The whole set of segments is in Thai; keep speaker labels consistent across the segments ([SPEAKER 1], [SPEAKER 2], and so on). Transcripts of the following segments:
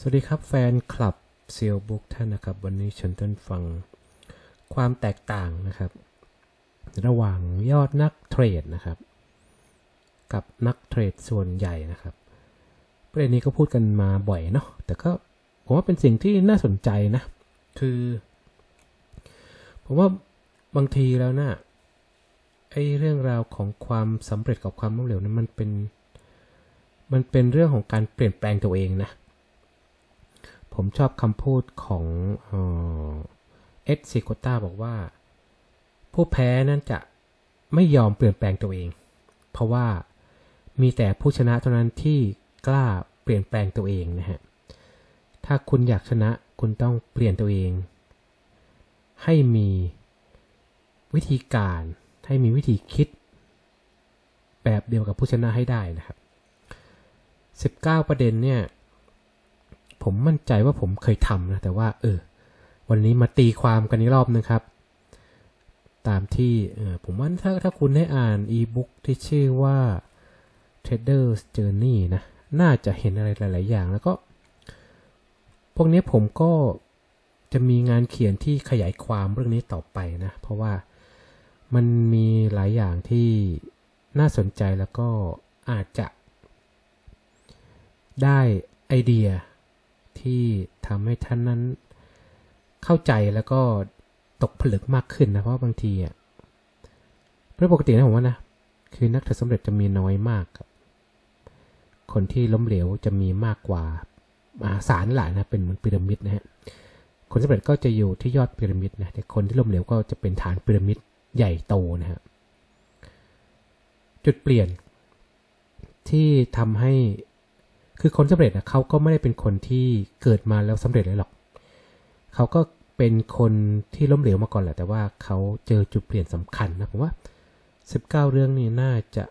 [SPEAKER 1] สวัสดีครับแฟนคลับเซียลบุ๊กท่านนะครับ วันนี้เชิญท่านฟังความแตกต่างนะครับ ระหว่างยอดนักเทรดนะครับ กับนักเทรดส่วนใหญ่นะครับประเด็นนี้ก็พูดกันมาบ่อยเนาะแต่ก็ผมว่าเป็นสิ่งที่น่าสนใจนะ คือ ผมว่าบางทีแล้วนะไอ้เรื่องราวของความสำเร็จกับความล้มเหลวนั้นมันเป็น มันเป็นเรื่องของการเปลี่ยนแปลงตัวเองนะ ผมชอบคำพูดของเอ็ดซิโกต้าบอกว่า ผู้แพ้นั้นจะไม่ยอมเปลี่ยนแปลงตัวเอง เพราะว่ามีแต่ผู้ชนะเท่านั้นที่กล้าเปลี่ยนแปลงตัวเองนะฮะ ถ้าคุณอยากชนะคุณต้องเปลี่ยนตัวเอง ให้มีวิธีการให้มีวิธีคิด แบบเดียวกับผู้ชนะให้ได้นะครับ 19 ประเด็นเนี่ย ผมมั่นใจว่าผมเคยทำนะ แต่ว่า เออ วันนี้มาตีความกันอีกรอบนึงครับ ตามที่ผมว่าถ้าถ้าคุณได้อ่านอีบุ๊กที่ชื่อว่า Trader's Journey นะ น่าจะเห็นอะไรหลาย ๆ อย่างแล้วก็ พวกนี้ผมก็จะมีงานเขียนที่ขยายความเรื่องนี้ต่อไปนะ เพราะว่ามันมีหลายอย่างที่น่าสนใจแล้วก็อาจจะได้ไอเดีย ที่ทำให้ท่านนั้นเข้าใจแล้วก็ตกผลึกมากขึ้นนะ เพราะบางทีอะเพราะปกตินะผมว่านะ คือนักเทสำเร็จจะมีน้อยมากครับ คนที่ล้มเหลวจะมีมากกว่ามาศาลแหละนะ เป็นเหมือนพีระมิดนะฮะ คนสำเร็จก็จะอยู่ที่ยอดพีระมิดนะ แต่คนที่ล้มเหลวก็จะเป็นฐานพีระมิดใหญ่โตนะฮะ จุดเปลี่ยนที่ทำให้ คือคนสำเร็จนะเขาก็ไม่ได้เป็นคนที่เกิดมาแล้วสำเร็จเลยหรอก เขาก็เป็นคนที่ล้มเหลวมาก่อนแหละ แต่ว่าเขาเจอจุดเปลี่ยนสำคัญนะผมว่า 19 เรื่องนี้น่าจะ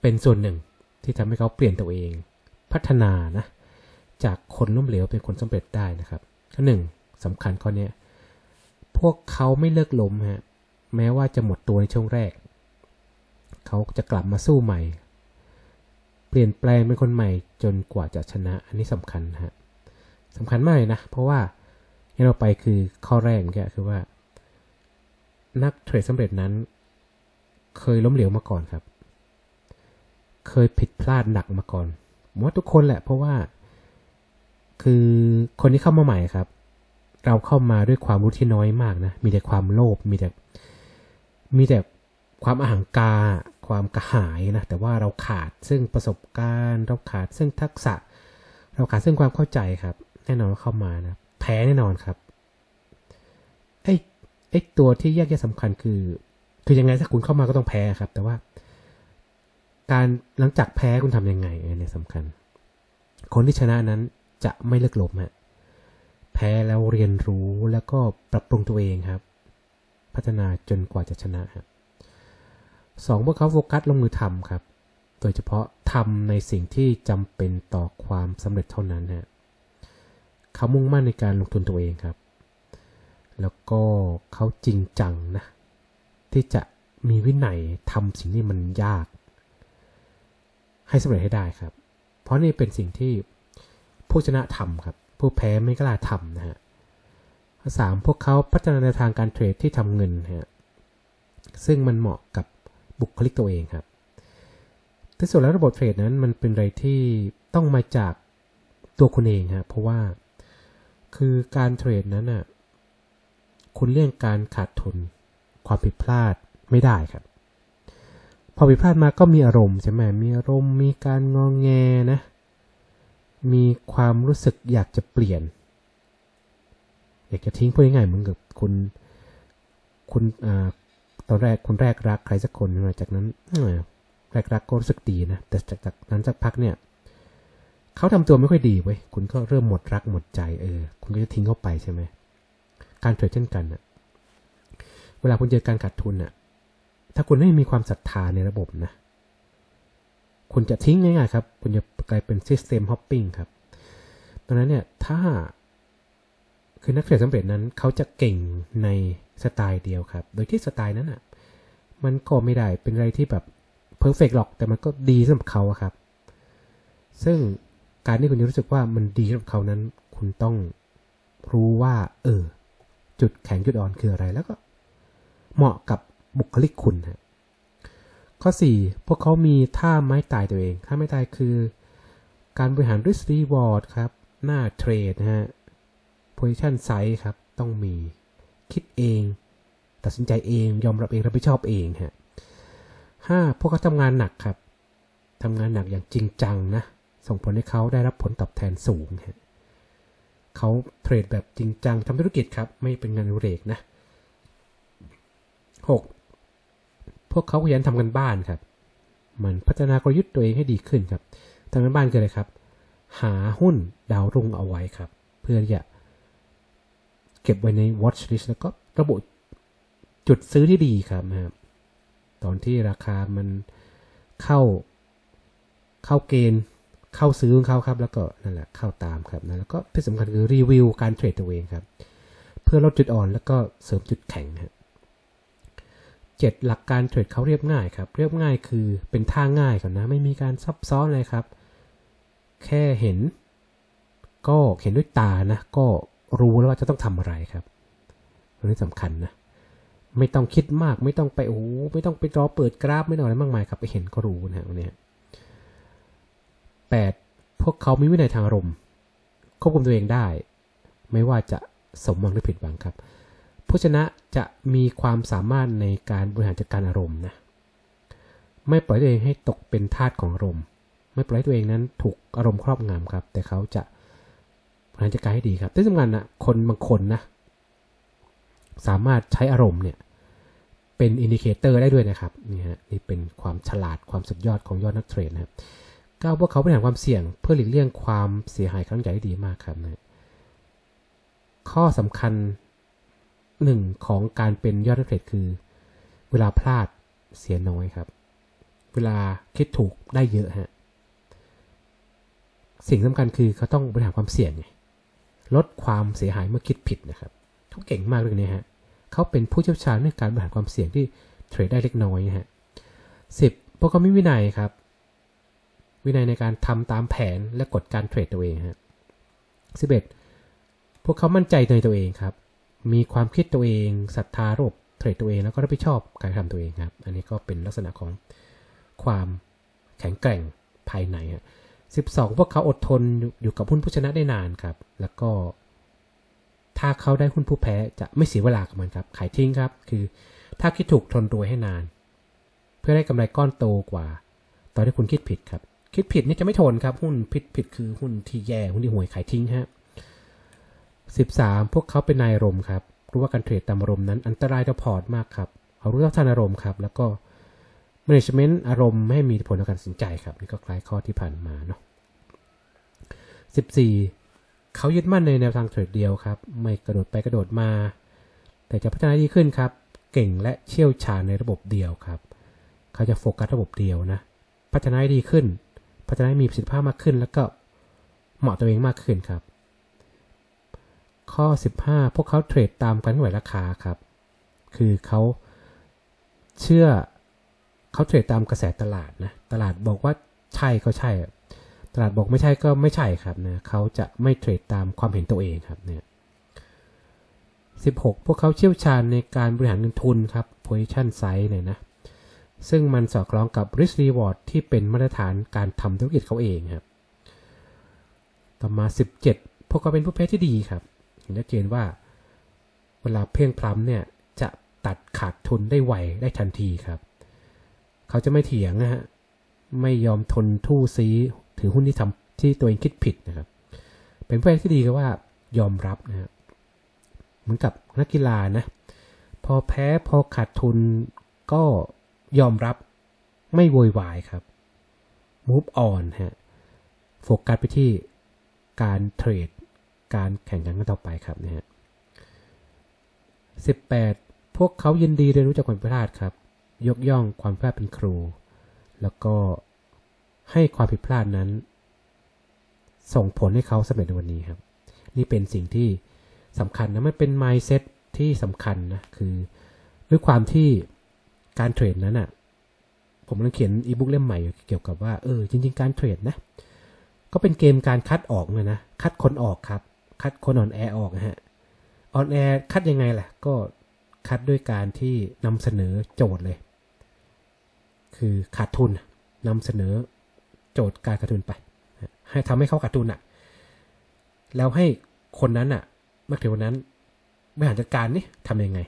[SPEAKER 1] เป็นส่วนหนึ่งที่ทำให้เขาเปลี่ยนตัวเอง พัฒนานะ จากคนล้มเหลวเป็นคนสำเร็จได้นะครับข้อหนึ่งสำคัญข้อนี้พวกเขาไม่เลิกล้มฮะแม้ว่าจะหมดตัวในช่วงแรก เขาจะกลับมาสู้ใหม่ ปลี่ยนแปลงเป็นคนใหม่จนกว่าจะชนะ อันนี้สำคัญฮะสำคัญมากเลยนะ เพราะว่าที่เราไปคือข้อแรกเมื่อกี้คือว่า นักเทรดสำเร็จนั้น เคยล้มเหลวมาก่อนครับ เคยผิดพลาดหนักมาก่อนผมว่าทุกคนแหละ เพราะว่า คือคนที่เข้ามาใหม่ครับ เราเข้ามาด้วยความรู้ที่น้อยมากนะ มีแต่ความโลภมีแต่มีแต่ ความอาหังการความกระหายนะแต่ว่าเราขาดซึ่งประสบการณ์ เราขาดซึ่งทักษะ เราขาดซึ่งความเข้าใจครับ แน่นอนว่าเข้ามานะแพ้แน่นอนครับไอ้ไอ้ตัวที่แยกแยะสำคัญคือ คือยังไงถ้าคุณเข้ามาก็ต้องแพ้ครับ แต่ว่า การหลังจากแพ้คุณทำยังไงอันนี้สำคัญ คนที่ชนะนั้นจะไม่เลิกหล้มฮะแพ้แล้วเรียนรู้แล้วก็ปรับปรุงตัวเองครับ พัฒนาจนกว่าจะชนะครับ สองพวกเขาโฟกัสลงมือทำครับ โดยเฉพาะทำในสิ่งที่จำเป็นต่อความสำเร็จเท่านั้นฮะเขามุ่งมั่นในการลงทุนตัวเองครับ แล้วก็เขาจริงจังนะ ที่จะมีวินัยทำสิ่งที่มันยาก ให้สำเร็จให้ได้ครับ เพราะนี่เป็นสิ่งที่ผู้ชนะทำครับ ผู้แพ้ไม่กล้าทำนะฮะสามพวกเขาพัฒนาในทางการเทรดที่ทำเงินฮะซึ่งมันเหมาะกับ บุคลิกตัวเองครับที่สุดแล้วระบบเทรดนั้นมันเป็นอะไรที่ต้องมาจากตัวคุณเองฮะเพราะว่าคือการเทรดนั้นน่ะคุณเลี่ยงการขาดทุนความผิดพลาดไม่ได้ครับ พอผิดพลาดมาก็มีอารมณ์ใช่ไหมมีอารมณ์มีการงองแงนะ มีความรู้สึกอยากจะเปลี่ยน อยากจะทิ้งพูดง่ายๆเหมือนกับคุณคุณอ่า ตอนแรกคุณแรกรักใครสักคนนะจากนั้นแรกรักก็รู้สึกดีนะ แต่จากจากนั้นสักพักเนี่ยเขาทำตัวไม่ค่อยดีเว้ย คุณก็เริ่มหมดรักหมดใจเออ คุณก็จะทิ้งเขาไปใช่ไหม การเทรดเช่นกันอะเวลาคุณเจอการขาดทุนอะถ้าคุณไม่มีความศรัทธาในระบบนะ คุณจะทิ้งง่ายๆครับ คุณจะกลายเป็น system hopping ครับดังนั้นเนี่ย ถ้า คือนักเทรดสำเร็จนั้นเขาจะเก่งในสไตล์เดียวครับ โดยที่สไตล์นั้นอะมันก็ไม่ได้เป็นอะไรที่แบบเพอร์เฟกหรอกแต่มันก็ดีสำหรับเขาครับ ซึ่งการที่คุณจะรู้สึกว่ามันดีกับเขานั้น คุณต้องรู้ว่า เออ จุดแข็งจุดอ่อนคืออะไรแล้วก็ เหมาะกับบุคลิกคุณฮะข้อ 4 พวกเขามีท่าไม้ตายตัวเองท่าไม้ตายคือ การบริหาร risk reward ครับ หน้าเทรดนะฮะ position size ครับ ต้องมี คิดเอง ตัดสินใจเอง ยอมรับเอง รับผิดชอบเองฮะห้าพวกเขาทำงานหนักครับทำงานหนักอย่างจริงจังนะ ส่งผลให้เขาได้รับผลตอบแทนสูงฮะเขาเทรดแบบจริงจังทำธุรกิจครับ ไม่เป็นงานเรกนะ 6. พวกเขาขยันทำกันบ้านครับ มันพัฒนากลยุทธ์ตัวเองให้ดีขึ้นครับทำกันบ้านคืออะไรครับ หาหุ้นดาวรุ่งเอาไว้ครับ เพื่อที่จะ เก็บไว้ใน watch list แล้วก็ระบุจุดซื้อที่ดีครับนะครับตอนที่ราคามันเข้าเข้าเกณฑ์เข้าซื้อของเขาครับ แล้วก็นั่นแหละเข้าตามครับนะแล้วก็ที่สำคัญคือรีวิวการเทรดตัวเองครับ เพื่อลดจุดอ่อนแล้วก็เสริมจุดแข็งครับเจ็ดหลักการเทรดเขาเรียบง่ายครับ เรียบง่ายคือเป็นท่าง่ายก่อนนะ ไม่มีการซับซ้อนเลยครับ แค่เห็น ก็เห็นด้วยตานะ ก็ รู้แล้วว่าจะต้องทำอะไรครับอันนี้สำคัญนะไม่ต้องคิดมากไม่ต้องไปโอ้ไม่ต้องไปรอเปิดกราฟไม่ต้องอะไรมากมายครับไปเห็นก็รู้นะฮะวันนี้แปดพวกเขามีวินัยทางอารมณ์ควบคุมตัวเองได้ ไม่ว่าจะสมหวังหรือผิดหวังครับผู้ชนะจะมีความสามารถในการบริหารจัดการอารมณ์นะไม่ปล่อยตัวเองให้ตกเป็นทาสของอารมณ์ ไม่ปล่อยตัวเองนั้นถูกอารมณ์ครอบงำครับ แต่เขาจะ บริหารจัดการให้ดีครับที่สำคัญนะคนบางคนนะสามารถใช้อารมณ์เนี่ยเป็นอินดิเคเตอร์ได้ด้วยนะครับนี่ฮะนี่เป็นความฉลาดความสุดยอดของยอดนักเทรดนะครับก้าวพวกเขาบริหารความเสี่ยง เพื่อหลีกเลี่ยงความเสียหายครั้งใหญ่ได้ดีมากครับนะข้อสำคัญหนึ่งของการเป็นยอดนักเทรดคือ เวลาพลาดเสียน้อยครับ เวลาคิดถูกได้เยอะฮะสิ่งสำคัญคือเขาต้องบริหารความเสี่ยงไง ลดความเสียหายเมื่อคิดผิดนะครับเขาเก่งมากเลยเนี่ยฮะเขาเป็นผู้เชี่ยวชาญในการบริหารความเสี่ยงที่เทรดได้เล็กน้อยฮะสิบพวกเขามีวินัยครับ วินัยในการทำตามแผนและกฎการเทรดตัวเองฮะสิบเอ็ดพวกเขามั่นใจในตัวเองครับ มีความคิดตัวเองศรัทธาระบบเทรดตัวเองแล้วก็รับผิดชอบการทำตัวเองครับ อันนี้ก็เป็นลักษณะของความแข็งแกร่งภายในฮะ สิบสองพวกเขาอดทนอยู่กับหุ้นผู้ชนะได้นานครับ แล้วก็ถ้าเขาได้หุ้นผู้แพ้จะไม่เสียเวลากับมันครับ ขายทิ้งครับ คือถ้าคิดถูกทนรวยให้นาน เพื่อได้กำไรก้อนโตกว่า ตอนที่คุณคิดผิดครับ คิดผิดนี่จะไม่ทนครับ หุ้นผิดผิดคือหุ้นที่แย่หุ้นที่ห่วยขายทิ้งฮะสิบสามพวกเขาเป็นนายอารมณ์ครับ รู้ว่าการเทรดตามอารมณ์นั้นอันตรายต่อพอร์ตมากครับเขารู้เท่าทันอารมณ์ครับ แล้วก็ management อารมณ์ไม่ให้มีผลต่อการตัดสินใจครับ นี่ก็คล้ายข้อที่ผ่านมาเนาะ สิบสี่เขายึดมั่นในแนวทางเทรดเดียวครับ ไม่กระโดดไปกระโดดมา แต่จะพัฒนาดีขึ้นครับ เก่งและเชี่ยวชาญในระบบเดียวครับ เขาจะโฟกัสระบบเดียวนะ พัฒนาดีขึ้น พัฒนามีประสิทธิภาพมากขึ้น แล้วก็เหมาะตัวเองมากขึ้นครับ ข้อ 15 พวกเขาเทรดตามการไหวราคาครับ คือเขาเชื่อเขาเทรดตามกระแสตลาดนะ ตลาดบอกว่าใช่ก็ใช่ ตลาดบอกไม่ใช่ก็ไม่ใช่ครับนะเขาจะไม่เทรดตามความเห็นตัวเองครับเนี่ย16 พวกเขาเชี่ยวชาญในการบริหารเงินทุนครับ position size เนี่ยนะ ซึ่งมันสอดคล้องกับ risk reward ที่เป็นมาตรฐานการทำธุรกิจเขาเองครับ ต่อมา 17 พวกเขาเป็นผู้แพ้ที่ดีครับ เห็นชัดเจนว่า เวลาเพ่งพล้ำเนี่ย จะตัดขาดทุนได้ไวได้ทันทีครับ เขาจะไม่เถียงนะฮะ ไม่ยอมทนทู่ซี ถือหุ้นที่ทำที่ตัวเองคิดผิดนะครับ เป็นผู้แพ้ที่ดีก็ว่ายอมรับนะครับเหมือนกับนักกีฬานะ พอแพ้พอขาดทุนก็ยอมรับไม่โวยวายครับ move on ฮะ โฟกัสไปที่การเทรด การแข่งขันกันต่อไปครับนะฮะ18พวกเขายินดีเรียนรู้จากความผิดพลาดครับ ยกย่องความพลาดเป็นครู แล้วก็ ให้ความผิดพลาดนั้น ส่งผลให้เขาสำเร็จในวันนี้ครับ นี่เป็นสิ่งที่สำคัญนะ มันเป็น mindset ที่สำคัญนะ คือด้วยความที่การเทรดนั้นอะ ผมกำลังเขียนอีบุ๊กเล่มใหม่เกี่ยวกับว่า เออ จริง ๆ การเทรดนะ ก็เป็นเกมการคัดออกเลยนะ คัดคนออกครับ คัดคนอ่อนแอออกนะฮะอ่อนแอคัดยังไงล่ะ ก็คัดด้วยการที่นำเสนอโจทย์เลย คือขาดทุนนำเสนอ โจทย์การขาดทุนไป ให้ทำให้เขาขาดทุนอะ แล้วให้คนนั้นอะเมื่อถึงวันนั้นบริหารจัดการนี่ทำยังไง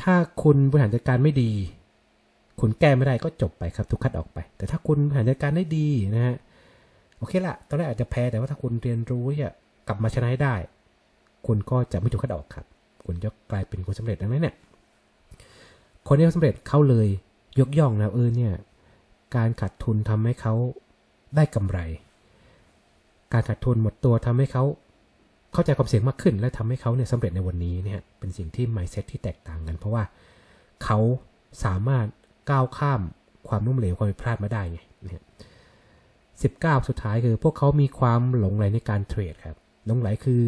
[SPEAKER 1] ถ้าคุณบริหารจัดการไม่ดี คุณแก้ไม่ได้ก็จบไปครับถูกคัดออกไป แต่ถ้าคุณบริหารจัดการได้ดีนะฮะโอเคละตอนแรกอาจจะแพ้แต่ว่าถ้าคุณเรียนรู้ที่จะกลับมาชนะได้ คุณก็จะไม่ถูกคัดออกครับ คุณจะกลายเป็นคนสำเร็จดังนั้นเนี่ยคนที่เขาสำเร็จเข้าเลยยกย่องนะเออเนี่ย การขาดทุนทำให้เขาได้กำไร การขาดทุนหมดตัวทำให้เขาเข้าใจความเสี่ยงมากขึ้น และทำให้เขาเนี่ยสำเร็จในวันนี้เนี่ยเป็นสิ่งที่ mindset ที่แตกต่างกัน เพราะว่าเขาสามารถก้าวข้ามความล้มเหลวความผิดพลาดมาได้ไงเนี่ยสิบเก้าสุดท้ายคือพวกเขามีความหลงไหลในการเทรดครับหลงไหลคือ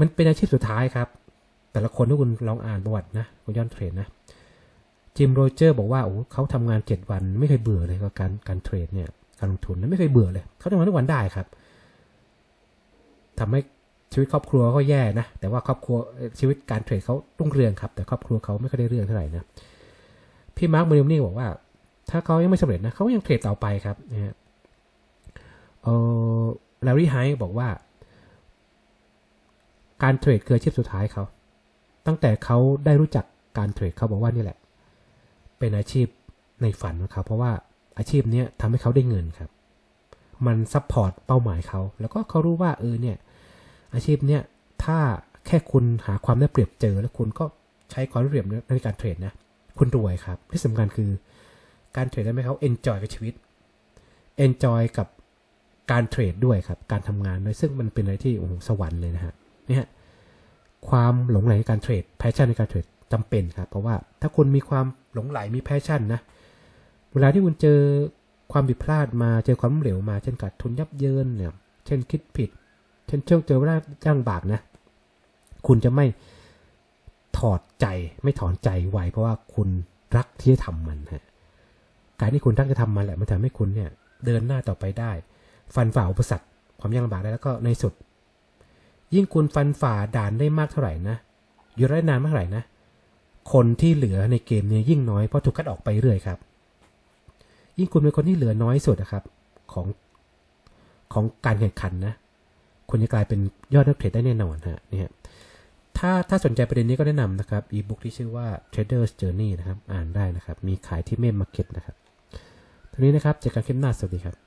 [SPEAKER 1] มันเป็นอาชีพสุดท้ายครับ แต่ละคนที่คุณลองอ่านประวัตินะคุณย้อนเทรดนะ จิมโรเจอร์บอกว่าโอ้เขาทำงานเจ็ดวันไม่เคยเบื่อเลยกับการการเทรดเนี่ยการลงทุนนั้นไม่เคยเบื่อเลย เขาทำงานทุกวันได้ครับทำให้ชีวิตครอบครัวก็แย่นะ แต่ว่าครอบครัวชีวิตการเทรดเขารุ่งเรืองครับ แต่ครอบครัวเขาไม่ค่อยได้เรื่องเท่าไหร่นะ พี่มาร์คมลิมนี่บอกว่า ถ้าเขายังไม่สำเร็จนะเขาก็ยังเทรดต่อไปครับนะฮะเออลารีไฮบอกว่า การเทรดคืออาชีพสุดท้ายเขา ตั้งแต่เขาได้รู้จักการเทรดเขาบอกว่านี่แหละ เป็นอาชีพในฝันของเขาเพราะว่าอาชีพนี้ทำให้เขาได้เงินครับ มันซัพพอร์ตเป้าหมายเขา แล้วก็เขารู้ว่าเออเนี่ยอาชีพเนี้ยถ้าแค่คุณหาความได้เปรียบเจอ แล้วคุณก็ใช้ความได้เปรียบในการเทรดนะ คุณรวยครับ ที่สำคัญคือการเทรดได้ไหมเขาเอนจอยกับชีวิตเอนจอยกับการเทรดด้วยครับ การทำงานด้วยซึ่งมันเป็นอะไรที่โอ้โหสวรรค์เลยนะฮะเนี่ยความหลงไหลในการเทรดแพชชั่นในการเทรด จำเป็นครับ เพราะว่าถ้าคุณมีความหลงไหลมีแพชชั่นนะ เวลาที่คุณเจอความผิดพลาดมาเจอความล้มเหลวมา เช่นขาดทุนยับเยินเนี่ย เช่นคิดผิด เช่นเช่นเจอว่าจ้างบากนะ คุณจะไม่ถอดใจไม่ถอนใจไวเพราะว่าคุณรักที่จะทำมันฮะการที่คุณรักจะทำมันแหละมันทำให้คุณเนี่ย เดินหน้าต่อไปได้ ฟันฝ่าอุปสรรคความยากลำบากได้แล้วก็ในสุด ยิ่งคุณฟันฝ่าด่านได้มากเท่าไหร่นะอยู่ได้นานมากเท่าไหร่นะ คนที่เหลือในเกมเนี่ยยิ่งน้อยเพราะถูกคัดออกไปเรื่อยครับ ยิ่งคุณเป็นคนที่เหลือน้อยสุดนะครับของของการแข่งขันนะคุณจะกลายเป็นยอดนักเทรดได้แน่นอนฮะนี่ฮะถ้าถ้าสนใจประเด็นนี้ก็แนะนำนะครับอีบุ๊กที่ชื่อว่า Trader's Journey นะครับ อ่านได้นะครับ มีขายที่เมมมาร์เก็ตนะครับทีนี้นะครับเจอกันคลิปหน้าสวัสดีครับ